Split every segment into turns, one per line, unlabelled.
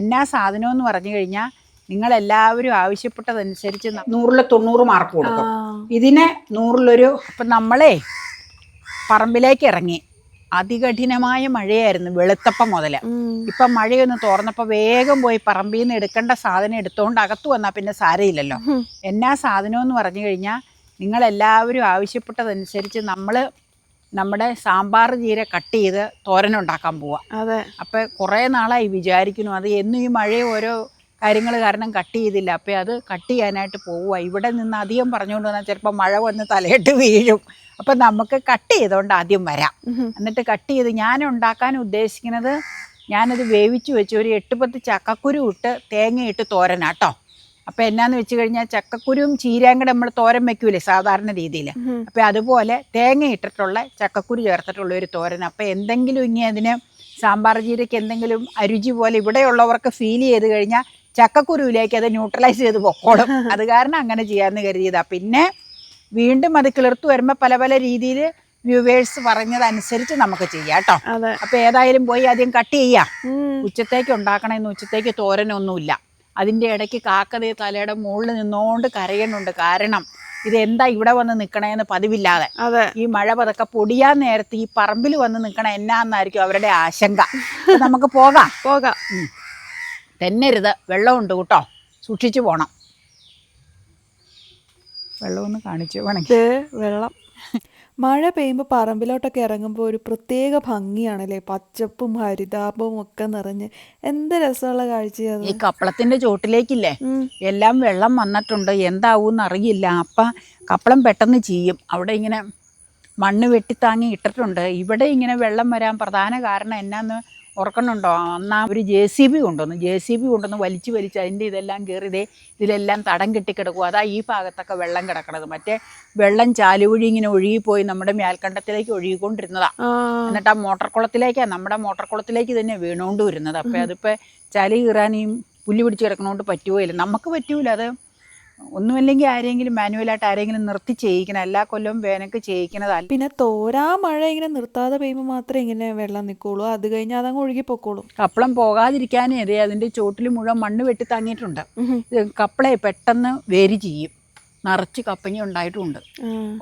എന്നാ സാധനം എന്ന് പറഞ്ഞു കഴിഞ്ഞാൽ നിങ്ങൾ എല്ലാവരും ആവശ്യപ്പെട്ടതനുസരിച്ച് നൂറിൽ തൊണ്ണൂറ് മാർക്ക് കൊടുക്കും. ഇതിന് നൂറിലൊരു ഇപ്പം നമ്മളെ പറമ്പിലേക്ക് ഇറങ്ങി. അതികഠിനമായ മഴയായിരുന്നു വെളുത്തപ്പം മുതൽ ഇപ്പം മഴയൊന്ന് തോർന്നപ്പോൾ വേഗം പോയി പറമ്പിൽ നിന്ന് എടുക്കേണ്ട സാധനം എടുത്തുകൊണ്ട് അകത്ത് വന്നാൽ പിന്നെ സാരയില്ലല്ലോ. എന്നാ സാധനം എന്ന് പറഞ്ഞു കഴിഞ്ഞാൽ നിങ്ങളെല്ലാവരും ആവശ്യപ്പെട്ടതനുസരിച്ച് നമ്മൾ നമ്മുടെ സാമ്പാർ ജീര കട്ട് ചെയ്ത് തോരനുണ്ടാക്കാൻ പോവാം.
അതെ.
അപ്പോൾ കുറേ നാളായി വിചാരിക്കുന്നു. അത് എന്നും ഈ മഴ ഓരോ കാര്യങ്ങൾ കാരണം കട്ട് ചെയ്തില്ല. അപ്പോൾ അത് കട്ട് ചെയ്യാനായിട്ട് പോവുക ഇവിടെ നിന്ന് അധികം പറഞ്ഞുകൊണ്ട് വന്നാൽ ചിലപ്പോൾ മഴ വന്ന് തലയിട്ട് വീഴും. അപ്പം നമുക്ക് കട്ട് ചെയ്തുകൊണ്ട് ആദ്യം വരാം. എന്നിട്ട് കട്ട് ചെയ്ത് ഞാൻ ഉണ്ടാക്കാൻ ഉദ്ദേശിക്കുന്നത് ഞാനത് വേവിച്ച് വെച്ച് ഒരു എട്ട് പത്ത് ചക്കക്കുരു ഇട്ട് തേങ്ങയിട്ട് തോരനാട്ടോ. അപ്പോൾ എന്നാന്ന് വെച്ച് കഴിഞ്ഞാൽ ചക്കക്കുരുവും ചീരയും കൂടെ നമ്മൾ തോരൻ വെക്കൂലേ സാധാരണ രീതിയിൽ അപ്പോൾ അതുപോലെ തേങ്ങ ഇട്ടിട്ടുള്ള ചക്കക്കുരു ചേർത്തിട്ടുള്ള ഒരു തോരൻ. അപ്പോൾ എന്തെങ്കിലും ഇനി അതിന് സാമ്പാർ ജീരയ്ക്ക് എന്തെങ്കിലും അരുചി പോലെ ഇവിടെയുള്ളവർക്ക് ഫീൽ ചെയ്ത് കഴിഞ്ഞാൽ ചക്കക്കുരുവിലേക്ക് അത് ന്യൂട്രലൈസ് ചെയ്ത് പൊക്കോളും. അത് കാരണം അങ്ങനെ ചെയ്യാമെന്ന് കരുതിയതാണ് പിന്നെ വീണ്ടും അത് കിളിർത്ത് വരുമ്പോൾ പല പല രീതിയിൽ വ്യൂവേഴ്സ് പറഞ്ഞതനുസരിച്ച് നമുക്ക് ചെയ്യാം കേട്ടോ. അപ്പൊ ഏതായാലും പോയി ആദ്യം കട്ട് ചെയ്യാം. ഉച്ചത്തേക്ക് ഉണ്ടാക്കണമെന്ന് ഉച്ചത്തേക്ക് തോരനൊന്നുമില്ല. അതിന്റെ ഇടയ്ക്ക് കാക്കതേ തലയുടെ മുകളിൽ നിന്നുകൊണ്ട് കരയണുണ്ട് കാരണം ഇത് എന്താ ഇവിടെ വന്ന് നിൽക്കണേന്ന് പതിവില്ലാതെ. ഈ മഴ പതൊക്കെ പൊടിയാൻ നേരത്ത് ഈ പറമ്പിൽ വന്ന് നിൽക്കണ എന്നാന്നായിരിക്കും അവരുടെ ആശങ്ക. നമുക്ക് പോകാം.
പോകാം.
തെന്നരുത്. വെള്ളമുണ്ട് കേട്ടോ. സൂക്ഷിച്ചു പോണം. വെള്ളമൊന്ന് കാണിച്ചു വേണമെങ്കിൽ.
വെള്ളം. മഴ പെയ്യുമ്പോൾ പറമ്പിലോട്ടൊക്കെ ഇറങ്ങുമ്പോൾ ഒരു പ്രത്യേക ഭംഗിയാണല്ലേ? പച്ചപ്പും ഹരിതാപവും ഒക്കെ നിറഞ്ഞ്. എന്ത് രസമുള്ള കാഴ്ചയാണ്
ഈ കപ്പളത്തിന്റെ ചോട്ടിലേക്കില്ലേ? എല്ലാം വെള്ളം വന്നിട്ടുണ്ട്. എന്താവൂന്ന് അറിയില്ല. അപ്പ കപ്പളം പെട്ടെന്ന് ചെയ്യും അവിടെ ഇങ്ങനെ മണ്ണ് വെട്ടിത്താങ്ങി ഇട്ടിട്ടുണ്ട്. ഇവിടെ ഇങ്ങനെ വെള്ളം വരാൻ പ്രധാന കാരണം എന്നാന്ന് ഓർക്കണുണ്ടോ അന്നാ ഒരു ജെ സി ബി കൊണ്ടുവന്നു. ജെ സി ബി കൊണ്ടുവന്ന് വലിച്ചു വലിച്ച് അതിന്റെ ഇതെല്ലാം കയറി ദേ ഇതിലെല്ലാം തടം കെട്ടിക്കിടക്കും അതാ ഈ ഭാഗത്തൊക്കെ വെള്ളം കിടക്കണത്. മറ്റേ വെള്ളം ചാലുവഴി ഇങ്ങനെ ഒഴുകിപ്പോയി നമ്മുടെ മേൽക്കണ്ടത്തിലേക്ക് ഒഴുകിക്കൊണ്ടിരുന്നതാ. എന്നിട്ട് ആ മോട്ടോർ കുളത്തിലേക്കാണ് നമ്മുടെ മോട്ടോർ കുളത്തിലേക്ക് തന്നെ വീണുകൊണ്ട് വരുന്നത്. അപ്പോൾ അതിപ്പോൾ ചളി കീറാനും പുല്ല് പിടിച്ച് കിടക്കണോണ്ട് പറ്റുകയില്ല നമുക്ക് പറ്റൂല അത്. ഒന്നുമില്ലെങ്കിൽ ആരെങ്കിലും മാനുവലായിട്ട് ആരെങ്കിലും നിർത്തി ചെയ്യിക്കണം. എല്ലാ കൊല്ലവും വേനക്ക് ചെയ്യിക്കണതല്ല
പിന്നെ തോരാ മഴ ഇങ്ങനെ നിർത്താതെ പെയ്യുമ്പോൾ മാത്രമേ ഇങ്ങനെ വെള്ളം നിൽക്കുള്ളൂ. അത് കഴിഞ്ഞാൽ അതങ്ങ് ഒഴുകി പൊക്കോളും.
കപ്പളം പോകാതിരിക്കാനേ അതെ അതിന്റെ ചോട്ടിൽ മുഴുവൻ മണ്ണ് വെട്ടി താങ്ങിയിട്ടുണ്ട്. കപ്പളെ പെട്ടെന്ന് വേരി ചെയ്യും. നിറച്ച് കപ്പങ്ങ ഉണ്ടായിട്ടുണ്ട്.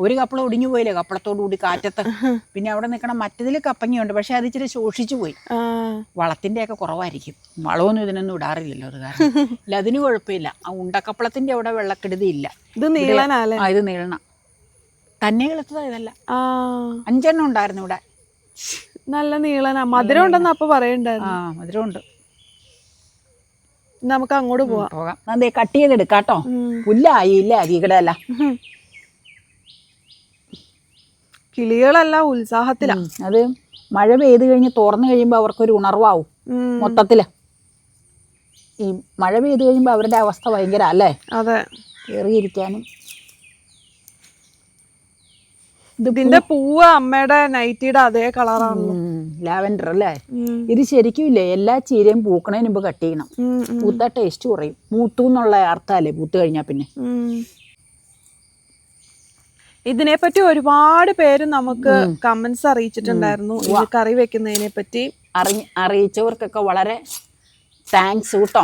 ഒരു കപ്പളം ഒടിഞ്ഞു പോയില്ലേ കപ്പളത്തോടു കൂടി കാറ്റത്ത് പിന്നെ അവിടെ നിൽക്കണ മറ്റതിൽ കപ്പങ്ങയുണ്ട്. പക്ഷെ അത് ഇച്ചിരി ശോഷിച്ചു പോയി. വളത്തിന്റെ ഒക്കെ കുറവായിരിക്കും. വളമൊന്നും ഇതിനൊന്നും ഇടാറില്ലല്ലോ അത് കാരണം. ഇല്ല അതിന് കുഴപ്പമില്ല. ആ ഉണ്ടക്കപ്പളത്തിന്റെ അവിടെ വെള്ളക്കെടുതി ഇല്ല.
ഇത്
ആ ഇത് നീളണം തന്നെ കിളത്തതാ ഇതല്ല. അഞ്ചെണ്ണം ഉണ്ടായിരുന്നു ഇവിടെ.
നല്ല നീളനാ. മധുരം ഉണ്ടെന്ന് അപ്പൊ
ആ
മധുരം
മധുരമുണ്ട്.
നമുക്ക് അങ്ങോട്ട് പോവാം.
പോകാം. അതേ കട്ട് ചെയ്തെടുക്കാട്ടോ.
എടുക്കാട്ടോ
പുല്ലായി ഇല്ല അരികളല്ല
കിളികളെല്ലാം ഉത്സാഹത്തിലാ.
അത് മഴ പെയ്ത് കഴിഞ്ഞ് തുറന്നു കഴിയുമ്പോൾ അവർക്കൊരു ഉണർവാവും മൊത്തത്തിൽ. ഈ മഴ പെയ്ത് കഴിയുമ്പോൾ അവരുടെ അവസ്ഥ ഭയങ്കര അല്ലേ?
അതെ.
കയറിയിരിക്കാനും ഇത്
ഇതിന്റെ പൂവ് അമ്മയുടെ നൈറ്റിയുടെ അതേ കളറാണല്ലോ.
ലാവൻഡർ അല്ലേ? ഇത് ശരിക്കും ഇല്ലേ എല്ലാ ചീരയും പൂക്കണതിന് മുമ്പ് കട്ട് ചെയ്യണം. പൂത്ത ടേസ്റ്റ് കുറയും. മൂത്തു എന്നുള്ള അർത്ഥമല്ലേ പൂത്ത് കഴിഞ്ഞാൽ പിന്നെ.
ഇതിനെ ഇതിനെപ്പറ്റി ഒരുപാട് പേര് നമുക്ക് കമന്റ്സ് അറിയിച്ചിട്ടുണ്ടായിരുന്നു. കറി വെക്കുന്നതിനെ പറ്റി
അറിയിച്ചവർക്കൊക്കെ വളരെ താങ്ക്സ് കേട്ടോ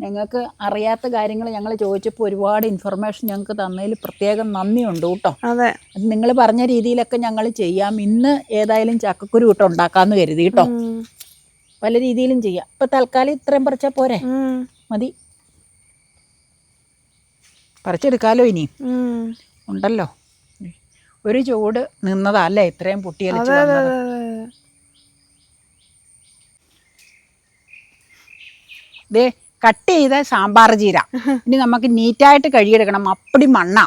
ഞങ്ങൾക്ക് അറിയാത്ത കാര്യങ്ങൾ ഞങ്ങൾ ചോദിച്ചപ്പോൾ ഒരുപാട് ഇൻഫർമേഷൻ ഞങ്ങൾക്ക് തന്നതിൽ പ്രത്യേകം നന്ദിയുണ്ട് കേട്ടോ
അതെ.
നിങ്ങൾ പറഞ്ഞ രീതിയിലൊക്കെ ഞങ്ങൾ ചെയ്യാം. ഇന്ന് ഏതായാലും ചക്കക്കുരു ഇട്ട് ഉണ്ടാക്കാമെന്ന് കരുതി കേട്ടോ പല രീതിയിലും ചെയ്യാം. ഇപ്പൊ തൽക്കാലം ഇത്രയും പറിച്ചാൽ പോരെ? മതി. പറിച്ചെടുക്കാലോ ഇനി? ഉണ്ടല്ലോ. ഒരു ചൂട് നിന്നതാ അല്ലേ ഇത്രയും പൊട്ടിയലിച്ച് വന്നത്
അതെ അതെ.
ദേ കട്ട് ചെയ്ത സാമ്പാർ ജീര ഇനി നമുക്ക് നീറ്റായിട്ട് കഴുകിയെടുക്കണം. അപ്പടി മണ്ണ.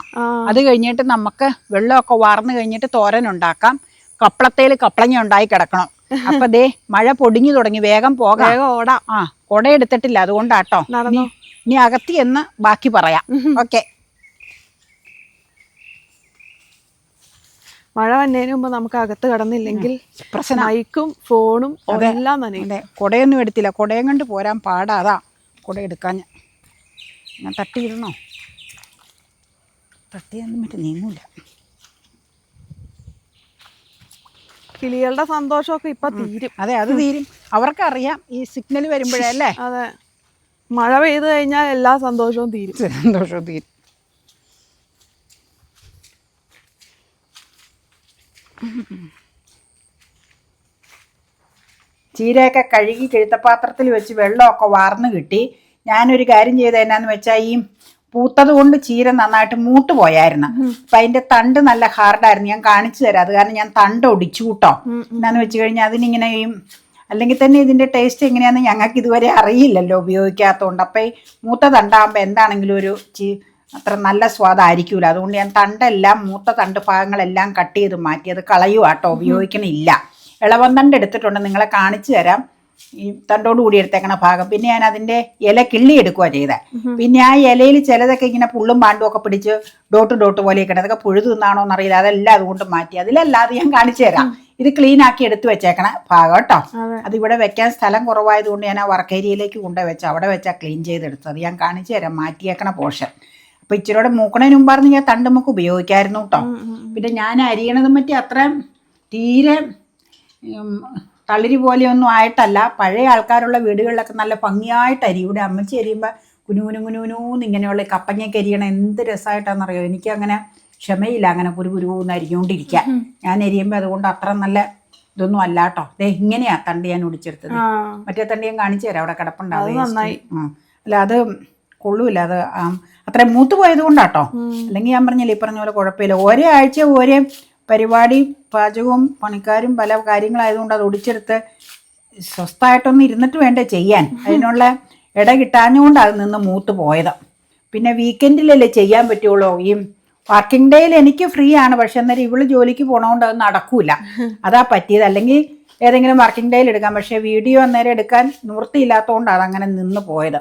അത് കഴിഞ്ഞിട്ട് നമുക്ക് വെള്ളമൊക്കെ വാർന്നു കഴിഞ്ഞിട്ട് തോരൻ ഉണ്ടാക്കാം. കപ്പളത്തേൽ കപ്പളങ്ങ ഉണ്ടായി കിടക്കണം. അപ്പൊ ദേ മഴ പൊടിഞ്ഞു തുടങ്ങി. വേഗം പോകാം.
ഓടാം.
ആ കുട എടുത്തിട്ടില്ല അതുകൊണ്ടാട്ടോ ഇനി അകത്തി എന്ന് ബാക്കി പറയാം. ഓക്കെ.
മഴ വന്നതിന് മുമ്പ് നമുക്ക് അകത്ത് കടന്നില്ലെങ്കിൽ പ്രശ്നമായിക്കും ഫോണും എല്ലാം നനയും.
അതെ. കുടയൊന്നും എടുത്തില്ല. കുടയും കൊണ്ട് പോരാൻ പാടാതാ കുട എടുക്കാൻ ഞാൻ. ഞാൻ തട്ടിയിടണോ? തട്ടിയൊന്നും മറ്റേ നീങ്ങൂല.
കിളികളുടെ സന്തോഷമൊക്കെ ഇപ്പൊ തീരും.
അതെ അത് തീരും. അവർക്കറിയാം ഈ സിഗ്നൽ വരുമ്പോഴല്ലേ?
അതെ. മഴ പെയ്തു കഴിഞ്ഞാൽ എല്ലാ സന്തോഷവും തീരും.
സന്തോഷവും തീരും. ചീരയൊക്കെ കഴുകി കഴുത്തപ്പാത്രത്തിൽ വെച്ച് വെള്ളമൊക്കെ വാർന്നു കിട്ടി. ഞാനൊരു കാര്യം ചെയ്ത എന്നാന്ന് വെച്ചാൽ ഈ പൂത്തത് കൊണ്ട് ചീര നന്നായിട്ട് മൂത്ത് പോയായിരുന്നു. അപ്പൊ അതിന്റെ തണ്ട് നല്ല ഹാർഡായിരുന്നു ഞാൻ കാണിച്ചു തരാം. അത് കാരണം ഞാൻ തണ്ട് ഒടിച്ചു കൂട്ടോ. എന്നാന്ന് വെച്ച് കഴിഞ്ഞാൽ അതിനിങ്ങനെ ഈ അല്ലെങ്കിൽ തന്നെ ഇതിന്റെ ടേസ്റ്റ് എങ്ങനെയാന്ന് ഞങ്ങൾക്ക് ഇതുവരെ അറിയില്ലല്ലോ ഉപയോഗിക്കാത്തതുകൊണ്ട് അപ്പൊ ഈ മൂത്ത തണ്ടാകുമ്പോൾ എന്താണെങ്കിലും ഒരു ചീ അത്ര നല്ല സ്വാദായിരിക്കൂല. അതുകൊണ്ട് ഞാൻ തണ്ടെല്ലാം മൂത്ത തണ്ട് ഭാഗങ്ങളെല്ലാം കട്ട് ചെയ്ത് മാറ്റി. അത് കളയുവാട്ടോ. ഉപയോഗിക്കണില്ല. ഇളവന്തണ്ട് എടുത്തിട്ടുണ്ട് നിങ്ങളെ കാണിച്ചു തരാം. ഈ തണ്ടോട് കൂടി എടുത്തേക്കണ ഭാഗം. പിന്നെ ഞാൻ അതിന്റെ ഇല കിള്ളി എടുക്കുക ചെയ്തേ. പിന്നെ ആ ഇലയിൽ ചിലതൊക്കെ ഇങ്ങനെ പുള്ളും പാണ്ടും ഒക്കെ പിടിച്ച് ഡോട്ട് ഡോട്ട് പോലെ ഇരിക്കണം അതൊക്കെ പുഴുതു നിന്നാണോ എന്നറിയില്ല. അതെല്ലാം അതുകൊണ്ട് മാറ്റി. അതിലല്ലാതെ ഞാൻ കാണിച്ചു തരാം. ഇത് ക്ലീൻ ആക്കി എടുത്തു വെച്ചേക്കണ ഭാഗം കേട്ടോ.
അത്.
ഇവിടെ വെക്കാൻ സ്ഥലം കുറവായതുകൊണ്ട് ഞാൻ ആ വർക്കേരിയയിലേക്ക് കൊണ്ടുപോയി വെച്ച് അവിടെ വെച്ചാൽ ക്ലീൻ ചെയ്തെടുത്തത്. ഞാൻ കാണിച്ചു തരാം. മാറ്റിയേക്കണ പോർഷൻ അപ്പൊ ഇച്ചിരിയോടെ മൂക്കണതിന് മുമ്പായിരുന്നു ഞാൻ തണ്ട് നമുക്ക് ഉപയോഗിക്കായിരുന്നു കേട്ടോ. പിന്നെ ഞാൻ അരിയണതും മറ്റേ അത്ര തീരെ തളിരി പോലെയൊന്നും ആയിട്ടല്ല. പഴയ ആൾക്കാരുള്ള വീടുകളിലൊക്കെ നല്ല ഭംഗിയായിട്ട് അരി ഇവിടെ അമ്മച്ചി അരിയുമ്പോൾ കുനുകുനു കുനുകുനൂന്ന് ഇങ്ങനെയുള്ള കപ്പങ്ങയൊക്കെ അരിയണ എന്ത് രസമായിട്ടാണെന്നറിയോ എനിക്ക് അങ്ങനെ ക്ഷമയില്ല. അങ്ങനെ കുരു കുരുവെന്ന് അരിഞ്ഞുകൊണ്ടിരിക്കാൻ ഞാൻ അരിയുമ്പോൾ അതുകൊണ്ട് അത്ര നല്ല ഇതൊന്നും അല്ല കേട്ടോ. ദേ ഇങ്ങനെയാ തണ്ടി ഞാൻ ഒടിച്ചെടുത്തത്. മറ്റേ തണ്ടി ഞാൻ കാണിച്ചു തരാം. അവിടെ കിടപ്പുണ്ട്
അത് നന്നായി.
ആ. അല്ല അത് കൊള്ളൂല. അത് അത്രയും മൂത്ത് പോയത് കൊണ്ടാട്ടോ അല്ലെങ്കിൽ ഞാൻ പറഞ്ഞില്ല ഈ പറഞ്ഞ പോലെ കുഴപ്പമില്ല. ഒരേ ആഴ്ച ഒരേ പരിപാടി പാചകവും പണിക്കാരും പല കാര്യങ്ങളായതുകൊണ്ട് അത് ഒടിച്ചെടുത്ത് സ്വസ്ഥമായിട്ടൊന്ന് ഇരുന്നിട്ട് വേണ്ടേ ചെയ്യാൻ. അതിനുള്ള ഇട കിട്ടാഞ്ഞുകൊണ്ട് അത് നിന്ന് മൂത്ത് പോയത്. പിന്നെ വീക്കെൻഡിലല്ലേ ചെയ്യാൻ പറ്റുള്ളൂ. ഈ വർക്കിംഗ് ഡേയിൽ എനിക്ക് ഫ്രീ ആണ് പക്ഷെ അന്നേരം ഇവൾ ജോലിക്ക് പോണോണ്ട് അത് നടക്കൂല. അതാ പറ്റിയത്. അല്ലെങ്കിൽ ഏതെങ്കിലും വർക്കിംഗ് ഡേയിൽ എടുക്കാം. പക്ഷേ വീഡിയോ അന്നേരം എടുക്കാൻ നിവൃത്തിയില്ലാത്തതുകൊണ്ട് അതങ്ങനെ നിന്ന് പോയത്.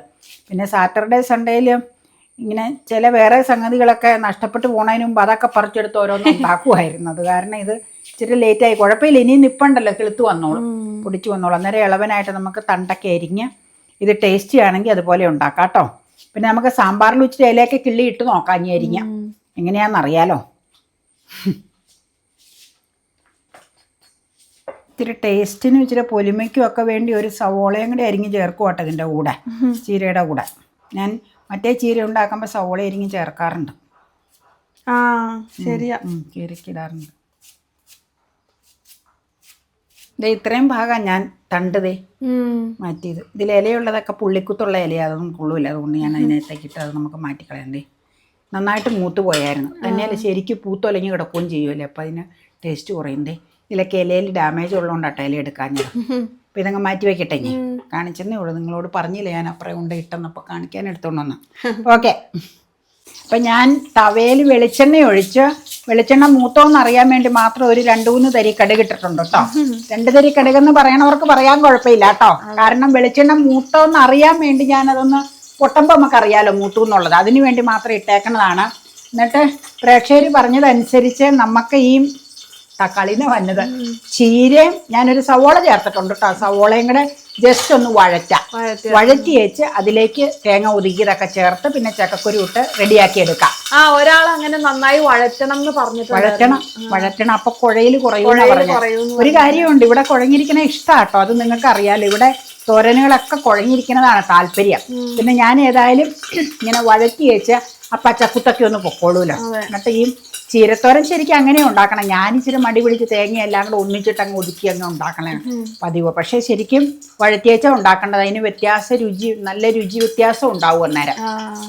പിന്നെ സാറ്റർഡേ സൺഡേയിൽ ഇങ്ങനെ ചില വേറെ സംഗതികളൊക്കെ നഷ്ടപ്പെട്ടു പോണതിന് മുമ്പ് അതൊക്കെ പറിച്ചെടുത്ത് ഓരോന്നും ഉണ്ടാക്കുമായിരുന്നു അത് കാരണം ഇത് ഇച്ചിരി ആയി. കുഴപ്പമില്ല ഇനിയും നിപ്പുണ്ടല്ലോ കിളുത്ത് വന്നോളും. പൊടിച്ചു വന്നോളും. അന്നേരം ഇളവനായിട്ട് നമുക്ക് തണ്ടൊക്കെ അരിഞ്ഞ് ഇത് ടേസ്റ്റി ആണെങ്കിൽ അതുപോലെ ഉണ്ടാക്കാം കേട്ടോ. പിന്നെ നമുക്ക് സാമ്പാറിൽ ഇച്ചിരി ഇലയൊക്കെ കിള്ളി ഇട്ട് നോക്കാം ഇനി അരിഞ്ഞ എങ്ങനെയാണെന്നറിയാലോ ഇത്തിരി ടേസ്റ്റിനും ഇച്ചിരി പൊലിമയ്ക്കും ഒക്കെ വേണ്ടി ഒരു സവോളയും കൂടി അരിഞ്ഞ് ചേർക്കും കേട്ടോ ഇതിന്റെ കൂടെ ചീരയുടെ കൂടെ. ഞാൻ മറ്റേ ചീര ഉണ്ടാക്കുമ്പോൾ സവോള ഇരിങ്ങി ചേർക്കാറുണ്ട്.
ആ ശരിയാ.
ചീരക്കിടാറുണ്ട് ദേ ഇത്രയും ഭാഗം ഞാൻ തണ്ടതേ. മാറ്റിയത്. ഇതിൽ ഇലയുള്ളതൊക്കെ പുള്ളിക്കുത്തുള്ള ഇല അതൊന്നും കൊള്ളൂല. അതുകൊണ്ട് ഞാൻ അതിനകത്തേക്ക് ഇട്ട് അത് നമുക്ക് മാറ്റിക്കളയണ്ടേ. നന്നായിട്ട് മൂത്ത് പോയായിരുന്നു. തന്നെയല്ല ശരിക്കും പൂത്തൊലങ്ങി കിടക്കുകയും ചെയ്യുമല്ലേ അപ്പം അതിന് ടേസ്റ്റ് കുറയുന്നേ ഇതിലൊക്കെ ഇലയിൽ ഡാമേജ് ഉള്ളതുകൊണ്ടാട്ടോ ഇല എടുക്കാഞ്ഞത്. അപ്പം ഇതങ്ങ് മാറ്റി വെക്കട്ടെ ഞാൻ കാണിച്ചെന്നേ ഉള്ളൂ. നിങ്ങളോട് പറഞ്ഞില്ല ഞാൻ അപ്പുറം കൊണ്ട് ഇട്ടെന്നപ്പോൾ കാണിക്കാൻ എടുത്തോണ്ട് വന്ന് ഓക്കെ. അപ്പം ഞാൻ തവയിൽ വെളിച്ചെണ്ണ ഒഴിച്ച് വെളിച്ചെണ്ണ മൂത്തോന്ന് അറിയാൻ വേണ്ടി മാത്രം ഒരു രണ്ട് മൂന്ന് തരി കടുക് ഇട്ടിട്ടുണ്ട് കേട്ടോ. രണ്ട് തരി കടുക് എന്ന് പറയണവർക്ക് പറയാൻ കുഴപ്പമില്ല കേട്ടോ. കാരണം വെളിച്ചെണ്ണ മൂത്തോന്ന് അറിയാൻ വേണ്ടി ഞാനതൊന്ന് പൊട്ടുമ്പോൾ നമുക്കറിയാലോ മൂത്തു എന്നുള്ളത്. അതിനു വേണ്ടി മാത്രം ഇട്ടേക്കുന്നതാണ് എന്നിട്ട് പ്രേക്ഷകർ പറഞ്ഞതനുസരിച്ച് നമുക്ക് ഈ തക്കാളിന്ന് വന്നത്. ചീരയും ഞാനൊരു സവോള ചേർത്തിട്ടുണ്ട് കേട്ടോ സവോളയും കൂടെ ജസ്റ്റ് ഒന്ന് വഴറ്റ.
വഴറ്റി.
വെച്ച് അതിലേക്ക് തേങ്ങ ഒതുക്കിയതൊക്കെ ചേർത്ത് പിന്നെ ചക്കക്കുരു ഇട്ട് റെഡിയാക്കി എടുക്കാം.
ആ ഒരാൾ അങ്ങനെ നന്നായി വഴറ്റണം എന്ന് പറഞ്ഞു
വഴറ്റണം. വഴറ്റണം. അപ്പൊ കുഴയിൽ
കുറയും
ഒരു കാര്യമുണ്ട്. ഇവിടെ കുഴഞ്ഞിരിക്കണ ഇഷ്ടാട്ടോ. അത് നിങ്ങൾക്ക് അറിയാലോ ഇവിടെ തോരനുകളൊക്കെ കുഴഞ്ഞിരിക്കുന്നതാണ് താല്പര്യം. പിന്നെ ഞാൻ ഏതായാലും ഇങ്ങനെ വഴറ്റി വെച്ച് ആ പച്ചക്കുത്തൊക്കെ ഒന്ന് പൊക്കോളൂല്ലോ എന്നിട്ട് ഈ ചീരത്തോരൻ ശരിക്കും അങ്ങനെ ഉണ്ടാക്കണം. ഞാൻ ഇച്ചിരി മടി പിടിച്ച് തേങ്ങ എല്ലാം കൂടെ ഒന്നിച്ചിട്ട് അങ്ങ് ഒതുക്കി അങ്ങ് ഉണ്ടാക്കണേ. പതിവ്. പക്ഷേ ശരിക്കും വഴത്തിയേച്ച ഉണ്ടാക്കേണ്ടത്. അതിന് വ്യത്യാസ രുചി നല്ല രുചി വ്യത്യാസം ഉണ്ടാവും അന്നേരം.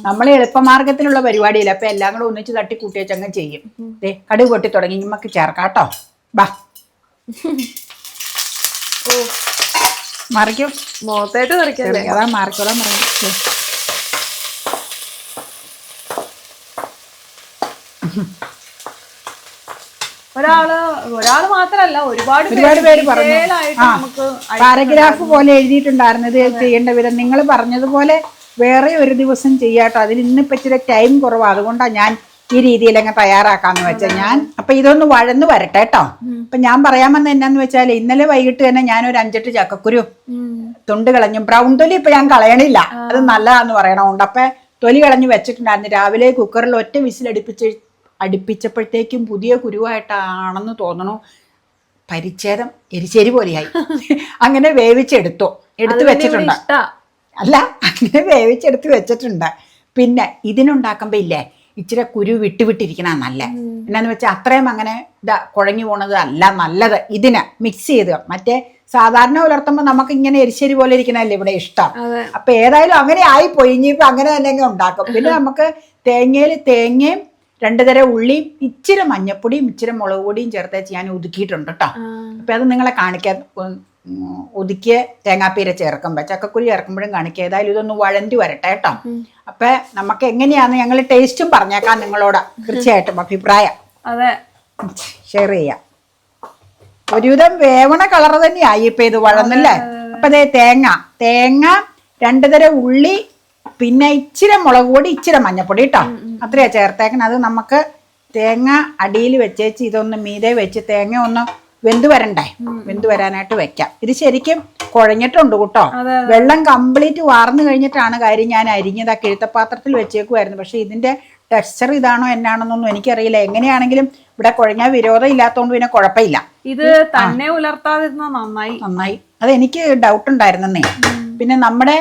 നമ്മൾ എളുപ്പമാർഗത്തിലുള്ള പരിപാടിയില്ല. അപ്പൊ എല്ലാം കൂടെ ഒന്നിച്ച് തട്ടി കൂട്ടിയച്ചങ്ങ് ചെയ്യും. ദേ കടുക് പൊട്ടി തുടങ്ങി. നമുക്ക് ചേർക്കാട്ടോ കേട്ടോ. ബാ. മറിക്കും.
മോത്തായിട്ട് മറിക്കാം
അതാ മറിക്കോളാം പറഞ്ഞു
ഒരാൾ ഒരാൾ മാത്രല്ല ഒരുപാട്
ഒരുപാട് പേര് പറഞ്ഞു. ആ പാരഗ്രാഫ് പോലെ എഴുതിയിട്ടുണ്ടായിരുന്നു ഇത് ചെയ്യേണ്ട വിധം. നിങ്ങൾ പറഞ്ഞതുപോലെ വേറെ ഒരു ദിവസം ചെയ്യാട്ടോ. അതിന് ഇന്നിപ്പോ ഇച്ചിരി ടൈം കുറവാണ് അതുകൊണ്ടാണ് ഞാൻ ഈ രീതിയിൽ അങ്ങ് തയ്യാറാക്കാന്ന് വെച്ചാൽ ഞാൻ അപ്പൊ ഇതൊന്ന് വഴന്ന് വരട്ടെ കേട്ടോ അപ്പൊ ഞാൻ പറയാൻ വന്ന എന്നാന്ന് വെച്ചാൽ ഇന്നലെ വൈകിട്ട് തന്നെ ഞാൻ ഒരു അഞ്ചെട്ട് ചക്കക്കുരു തൊണ്ട് കളഞ്ഞു. ബ്രൗൺ തൊലി ഇപ്പൊ ഞാൻ കളയണില്ല. അത് നല്ലതാന്ന് പറയണോണ്ട്. അപ്പൊ തൊലി കളഞ്ഞു വെച്ചിട്ടുണ്ടായിരുന്നു. രാവിലെ കുക്കറിൽ ഒറ്റ വിസിൽ അടുപ്പിച്ച് അടുപ്പിച്ചപ്പോഴത്തേക്കും പുതിയ കുരുവായിട്ടാണെന്ന് തോന്നണു. പരിച്ഛേദം എരിശ്ശേരി പോലെയായി. അങ്ങനെ വേവിച്ചെടുത്തോ. എടുത്തു വെച്ചിട്ടുണ്ട്. അല്ല അങ്ങനെ വേവിച്ചെടുത്ത് വെച്ചിട്ടുണ്ട്. പിന്നെ ഇതിനുണ്ടാക്കുമ്പോൾ ഇല്ലേ ഇച്ചിരി കുരു വിട്ടുവിട്ടിരിക്കണ നല്ല? എന്നാന്ന് വെച്ചാൽ അത്രയും അങ്ങനെ ഇതാ കുഴങ്ങി പോണത് അല്ല നല്ലത്. ഇതിന് മിക്സ് ചെയ്ത്. മറ്റേ സാധാരണ പുലർത്തുമ്പോൾ നമുക്ക് ഇങ്ങനെ എരിശ്ശേരി പോലെ ഇരിക്കണല്ലേ ഇവിടെ ഇഷ്ടം. അപ്പൊ ഏതായാലും അങ്ങനെ ആയിപ്പോയി. ഇനിയിപ്പോ അങ്ങനെ തന്നെ ഉണ്ടാക്കും. പിന്നെ നമുക്ക് തേങ്ങയിൽ തേങ്ങയും രണ്ടു തരം ഉള്ളിയും ഇച്ചിരി മഞ്ഞപ്പൊടിയും ഇച്ചിരി മുളക് പൊടിയും ചേർത്തേച്ച് ഞാൻ ഒതുക്കിയിട്ടുണ്ട് കേട്ടോ. അപ്പൊ അത് നിങ്ങളെ കാണിക്കാൻ ഒതുക്കിയ തേങ്ങാപ്പീര ചേർക്കുമ്പോൾ ചക്കക്കുരി ചേർക്കുമ്പോഴും കാണിക്കുക ഏതായാലും ഇതൊന്ന് വഴണ്ടി വരട്ടെ കേട്ടോ അപ്പൊ നമുക്ക് എങ്ങനെയാന്ന് ഞങ്ങൾ ടേസ്റ്റും പറഞ്ഞേക്കാം നിങ്ങളോട്. തീർച്ചയായിട്ടും അഭിപ്രായം.
അതെ.
ഷെയർ ചെയ്യാം. ഒരുവിധം വേവണ കളർ തന്നെയായി ഇപ്പൊ ഇത് വഴന്നല്ലേ? അപ്പൊ ദേ തേങ്ങ. തേങ്ങ രണ്ടു തരം ഉള്ളി പിന്നെ ഇച്ചിരി മുളക് പൊടി ഇച്ചിരി മഞ്ഞപ്പൊടി കേട്ടോ അത്രയാ ചേർത്തേക്കണം. അത് നമുക്ക് തേങ്ങ അടിയിൽ വെച്ചേച്ച് ഇതൊന്ന് മീതെ വെച്ച് തേങ്ങ ഒന്ന് വെന്ത് വരണ്ടേ? വെന്ത് വരാനായിട്ട് വെക്കാം. ഇത് ശരിക്കും കുഴഞ്ഞിട്ടുണ്ട് കേട്ടോ. വെള്ളം കംപ്ലീറ്റ് വാർന്നു കഴിഞ്ഞിട്ടാണ് കാര്യം ഞാൻ അരിഞ്ഞത്. ആ കിഴുത്തപ്പാത്രത്തിൽ വെച്ചേക്കുമായിരുന്നു പക്ഷെ ഇതിന്റെ ടെക്സ്ചർ ഇതാണോ എന്നാണെന്നൊന്നും എനിക്കറിയില്ല. എങ്ങനെയാണെങ്കിലും ഇവിടെ കുഴഞ്ഞ വിരോധം ഇല്ലാത്തതുകൊണ്ട് പിന്നെ കുഴപ്പമില്ല.
ഇത് തന്നെ ഉലർത്താതിരുന്ന നന്നായി.
നന്നായി. അത് എനിക്ക് ഡൗട്ട് ഉണ്ടായിരുന്നേ പിന്നെ നമ്മുടെ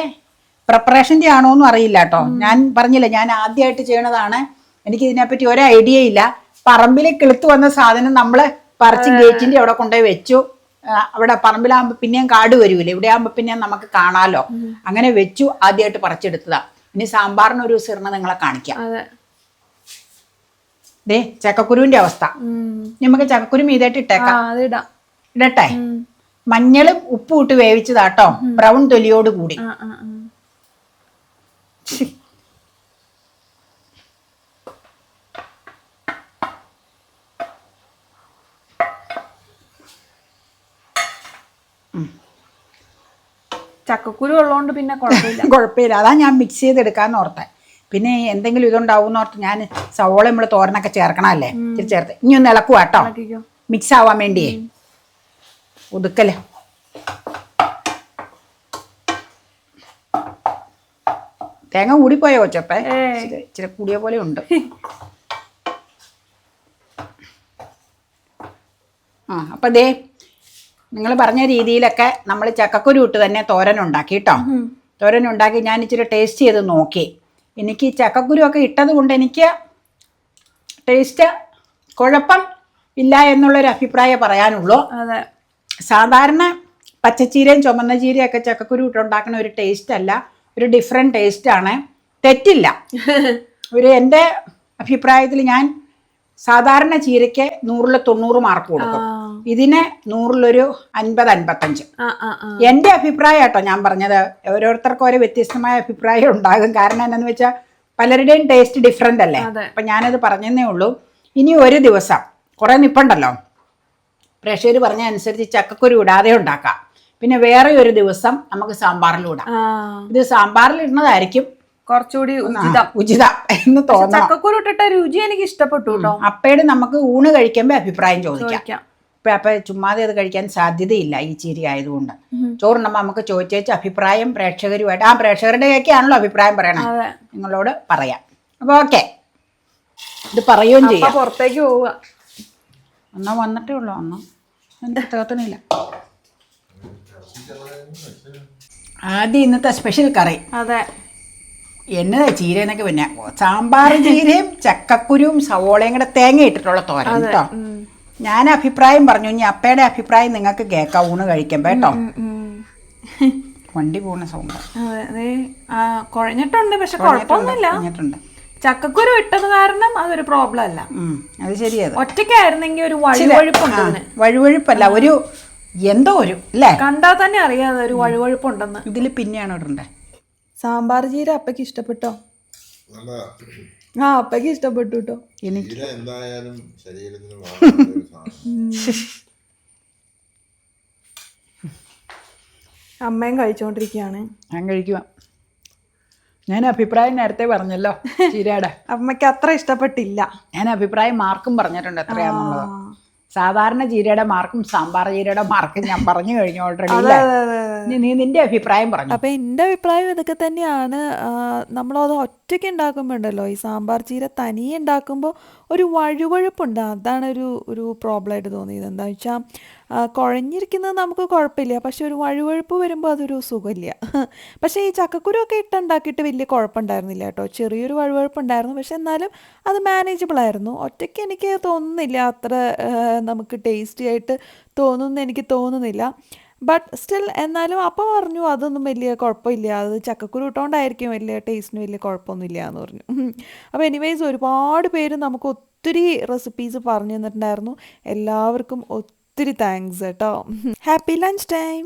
പ്രിപ്പറേഷന്റെ ആണോ എന്നും അറിയില്ല കേട്ടോ. ഞാൻ പറഞ്ഞില്ല ഞാൻ ആദ്യമായിട്ട് ചെയ്യണതാണ്. എനിക്ക് ഇതിനെപ്പറ്റി ഒരു ഐഡിയ ഇല്ല. പറമ്പിൽ കിളുത്ത് വന്ന സാധനം നമ്മൾ പറിച്ച് ഗേറ്റിന്റെ അവിടെ കൊണ്ടുപോയി വെച്ചു. അവിടെ പറമ്പിലാകുമ്പോൾ പിന്നെയും കാട് വരൂലേ. ഇവിടെ ആകുമ്പോൾ പിന്നെ നമുക്ക് കാണാലോ. അങ്ങനെ വെച്ചു ആദ്യമായിട്ട് പറിച്ചെടുത്തതാ. ഇനി സാമ്പാറിന് ഒരു സിർണ നിങ്ങളെ കാണിക്കാം.
അതെ.
ദേ ചക്കക്കുരുവിന്റെ അവസ്ഥ. നമുക്ക് ചക്കക്കുരു മീതായിട്ട് ഇട്ടേക്കാം. ഇടട്ടെ. മഞ്ഞളും ഉപ്പും ഇട്ട് വേവിച്ചതാട്ടോ ബ്രൗൺ തൊലിയോട് കൂടി.
ചക്കക്കുരു ഉള്ളതുകൊണ്ട് പിന്നെ കുഴപ്പമില്ല.
കുഴപ്പമില്ല. അതാ ഞാൻ മിക്സ് ചെയ്തെടുക്കാന്ന് ഓർത്തെ. പിന്നെ എന്തെങ്കിലും ഇതുണ്ടാവും എന്ന് ഓർത്ത് ഞാൻ സവോള നമ്മൾ തോരനൊക്കെ ചേർക്കണമല്ലേ ഇച്ചിരി ചേർത്ത്. ഇനി ഒന്ന് ഇളക്കുക കേട്ടോ മിക്സ് ആവാൻ വേണ്ടിയേ. ഒതുക്കൽ. തേങ്ങ കൂടിപ്പോയോ കൊച്ചപ്പേ. ഇച്ചിരി ഇച്ചിരി കൂടിയ പോലെ ഉണ്ട്. ആ അപ്പം ദേ നിങ്ങൾ പറഞ്ഞ രീതിയിലൊക്കെ നമ്മൾ ചക്കക്കുരു ഇട്ട് തന്നെ തോരൻ ഉണ്ടാക്കി കേട്ടോ. തോരൻ ഉണ്ടാക്കി ഞാൻ ഇച്ചിരി ടേസ്റ്റ് ചെയ്ത് നോക്കി. എനിക്ക് ഈ ചക്കക്കുരു ഒക്കെ ഇട്ടത് കൊണ്ട് എനിക്ക് ടേസ്റ്റ് കുഴപ്പം ഇല്ല എന്നുള്ളൊരു അഭിപ്രായം പറയാനുള്ളൂ.
അതെ.
സാധാരണ പച്ചച്ചീരയും ചുമന്ന ചീരയും ഒക്കെ ചക്കക്കുരു ഇട്ടുണ്ടാക്കുന്ന ഒരു ടേസ്റ്റ് അല്ല. ഒരു ഡിഫറെന്റ് ടേസ്റ്റ് ആണ്. തെറ്റില്ല. ഒരു എന്റെ അഭിപ്രായത്തിൽ ഞാൻ സാധാരണ ചീരയ്ക്ക് നൂറിൽ തൊണ്ണൂറ് മാർക്ക് കൊടുക്കും. ഇതിന് നൂറിലൊരു അൻപത് അൻപത്തഞ്ച്. എന്റെ അഭിപ്രായം കേട്ടോ ഞാൻ പറഞ്ഞത്. ഓരോരുത്തർക്കും ഓരോ വ്യത്യസ്തമായ അഭിപ്രായം ഉണ്ടാകും. കാരണം എന്താണെന്ന് വെച്ചാൽ പലരുടെയും ടേസ്റ്റ് ഡിഫറെന്റ് അല്ലേ. അപ്പം ഞാനത് പറഞ്ഞതേ ഉള്ളൂ. ഇനി ഒരു ദിവസം കുറേ നിപ്പുണ്ടല്ലോ. പ്രേക്ഷകർ പറഞ്ഞ അനുസരിച്ച് ചക്കക്കുരു ഇടാതെ ഉണ്ടാക്കാം. പിന്നെ വേറെ ഒരു ദിവസം നമുക്ക് സാമ്പാറിൽ ഇടാം ഇത് സാമ്പാറിൽ ഇടുന്നതായിരിക്കും
കുറച്ചുകൂടി ഉചിത.
എന്ന് തോന്നുന്നു
ചക്കക്കുരു ഇട്ടിട്ട രുചി എനിക്ക് ഇഷ്ടപ്പെട്ടു കേട്ടോ.
അപ്പയുടെ നമുക്ക് ഊണ് കഴിക്കുമ്പോൾ അഭിപ്രായം ചോദിക്കാം. ഇപ്പം അപ്പം ചുമ്മാതെ അത് കഴിക്കാൻ സാധ്യതയില്ല ഈ ചിരി ആയതുകൊണ്ട്. ചോറുണ്ടമ്മ നമുക്ക് ചോദിച്ചേച്ച് അഭിപ്രായം പ്രേക്ഷകരുമായിട്ട് ആ പ്രേക്ഷകരുടെ ആണല്ലോ അഭിപ്രായം പറയണം. നിങ്ങളോട് പറയാം. അപ്പോൾ ഓക്കെ. ഇത് പറയുകയും ചെയ്യാം.
പുറത്തേക്ക് പോവുക.
എന്നാ വന്നിട്ടേ ഉള്ളൂ ഒന്നും എനിക്ക് തേർത്തണില്ല ആദ്യം ഇന്നത്തെ സ്പെഷ്യൽ കറി.
അതെ.
എന്നതാ ചീര എന്നൊക്കെ പിന്നെ സാമ്പാർ ചീരയും ചക്കക്കുരുവും സവോളയും കൂടെ തേങ്ങ ഇട്ടിട്ടുള്ള തോരൻ കേട്ടോ ഞാൻ അഭിപ്രായം പറഞ്ഞു. ഇനി അപ്പയുടെ അഭിപ്രായം നിങ്ങൾക്ക് കേൾക്കാം ഊണ് കഴിക്കാം കേട്ടോ. വണ്ടി പോകുന്ന സൗണ്ട്
കുഴഞ്ഞിട്ടുണ്ട് പക്ഷെ കുഴപ്പമൊന്നുമില്ല. ചക്കക്കുരു ഇട്ടത് കാരണം അതൊരു പ്രോബ്ലം അല്ല.
അത് ശരിയാണ്
ഒറ്റയ്ക്കായിരുന്നെങ്കിൽ ഒരു വഴുവഴുപ്പുണ്ട് ഇതിന്.
വഴുവഴുപ്പല്ല ഒരു എന്തോ ഒരു അല്ലേ?
കണ്ടാൽ തന്നെ അറിയാതെ ഒരു വഴുവഴുപ്പുണ്ടെന്ന്.
ഇതിൽ പിന്നെയാണ് ഇടണ്ടേ?
സാമ്പാർ ജീര അപ്പയ്ക്ക് ഇഷ്ടപ്പെട്ടോ? ആ അപ്പയ്ക്ക് ഇഷ്ടപ്പെട്ടു കേട്ടോ
എനിക്ക്
എന്തായാലും ശരീരത്തിന് വളരെ ഒരു സാധനം
അമ്മയും കഴിച്ചുകൊണ്ടിരിക്കുകയാണ്
ഞാൻ കഴിക്കുക ഞാൻ അഭിപ്രായം നേരത്തെ പറഞ്ഞല്ലോ ചീരയുടെ.
അമ്മയ്ക്ക് അത്ര ഇഷ്ടപ്പെട്ടില്ല.
ഞാൻ അഭിപ്രായം മാർക്കും പറഞ്ഞിട്ടുണ്ട് എത്രയാന്നുള്ളത് സാധാരണ ജീരയുടെ മാർക്കും സാമ്പാർ ജീരയുടെ മാർക്കും ഞാൻ പറഞ്ഞു കഴിഞ്ഞു ഓൾറെഡി നീ നിന്റെ അഭിപ്രായം പറഞ്ഞു.
അപ്പൊ എന്റെ അഭിപ്രായം ഇതൊക്കെ തന്നെയാണ്. നമ്മളത് ഒറ്റ ഒറ്റയ്ക്ക് ഉണ്ടാക്കുമ്പോൾ ഉണ്ടല്ലോ ഈ സാമ്പാർ ചീര തനിയെ ഉണ്ടാക്കുമ്പോൾ ഒരു വഴുവഴുപ്പുണ്ട്. അതാണ് ഒരു ഒരു പ്രോബ്ലമായിട്ട് തോന്നിയത്. എന്താ വെച്ചാൽ കുഴഞ്ഞിരിക്കുന്നത് നമുക്ക് കുഴപ്പമില്ല. പക്ഷെ ഒരു വഴുവഴുപ്പ് വരുമ്പോൾ അതൊരു സുഖമില്ല. പക്ഷേ ഈ ചക്കക്കുരു ഒക്കെ ഇട്ടുണ്ടാക്കിയിട്ട് വലിയ കുഴപ്പമുണ്ടായിരുന്നില്ല കേട്ടോ. ചെറിയൊരു വഴുവഴുപ്പുണ്ടായിരുന്നു. പക്ഷെ എന്നാലും അത് മാനേജബിൾ ആയിരുന്നു. ഒറ്റയ്ക്ക് എനിക്ക് തോന്നുന്നില്ല അത്ര നമുക്ക് ടേസ്റ്റി ആയിട്ട് തോന്നുമെന്ന് എനിക്ക് തോന്നുന്നില്ല. ബട്ട് സ്റ്റിൽ എന്നാലും അപ്പം പറഞ്ഞു അതൊന്നും വലിയ കുഴപ്പമില്ല. അത് ചക്കക്കുരു ഇട്ടുകൊണ്ടായിരിക്കും വലിയ ടേസ്റ്റിന് വലിയ കുഴപ്പമൊന്നുമില്ല എന്ന് പറഞ്ഞു അപ്പോൾ എനിവേസ് ഒരുപാട് പേര് നമുക്ക് ഒത്തിരി റെസിപ്പീസ് പറഞ്ഞു തന്നിട്ടുണ്ടായിരുന്നു. എല്ലാവർക്കും ഒത്തിരി താങ്ക്സ് കേട്ടോ. Happy lunch time